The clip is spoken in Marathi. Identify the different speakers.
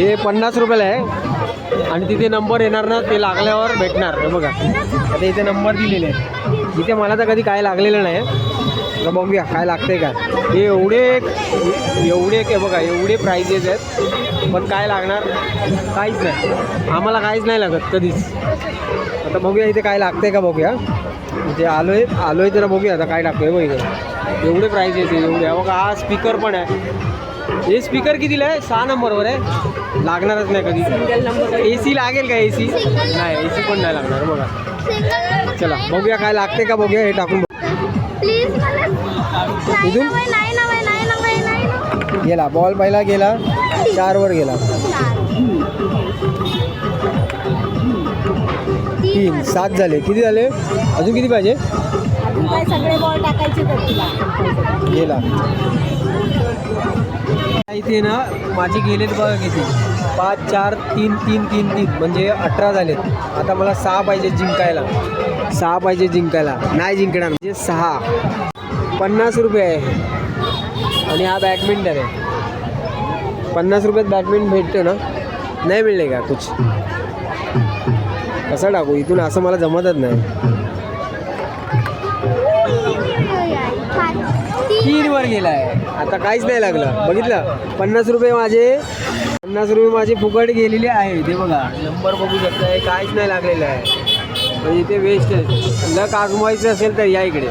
Speaker 1: हे पन्नास रुपयाला आहे. आणि तिथे नंबर येणार ना ते लागल्यावर भेटणार. बघा. आता इथे नंबर दिलेले आहे इथे मला तर कधी काय लागलेलं नाही. आता बघूया काय लागतंय का हे एवढे एवढे काय बघा एवढे प्राईजेस आहेत. पण काय लागणार? काहीच नाही. आम्हाला काहीच नाही लागत कधीच. आता बघूया इथे काय लागतंय का बघूया. इथे आलो आहे आलो आहे तर बघूया आता काय टाकतोय बघ इथे एवढे प्राइजेस आहे एवढे. बघा हा स्पीकर पण आहे. हे स्पीकर कितीला आहे? सहा नंबरवर आहे. लागणारच नाही कधी. ए सी लागेल का ए सी नाही ए सी पण नाही लागणार बघा. चला बघूया काय लागते का बघूया हे टाकून
Speaker 2: प्लीज मला नाही
Speaker 1: इथून? गेला बॉल पहिला गेला चारवर गेला. तीन सात झाले. किती झाले? अजून किती पाहिजे?
Speaker 3: अजून काय सगळे बॉल टाकायचे तर तुला?
Speaker 1: गेला. इथे ना माझे गेलेत बघा किती. पाच चार तीन तीन तीन तीन. म्हणजे अठरा झालेत. आता मला सहा पाहिजे जिंकायला. सहा पाहिजे जिंकायला. नाही जिंकणार. म्हणजे सहा. पन्नास रुपये आहे. आणि हा बॅडमिंटन आहे. पन्नास रुपयात बॅडमिंटन भेटतो ना? नाही मिळले का कुछ? कसं टाकू? इथून असं मला जमतच नाही.
Speaker 2: तीन
Speaker 1: तीन वर गेला आहे आता काहीच नाही लागलं. बघितलं? पन्नास रुपये माझे पन्नास रुपये माझे फुकट गेलेले आहे. ते बघा नंबर बघू शकताय काहीच नाही लागलेलं आहे. म्हणजे ते वेस्ट आहे. लक आजमायचं असेल तर या इकडे.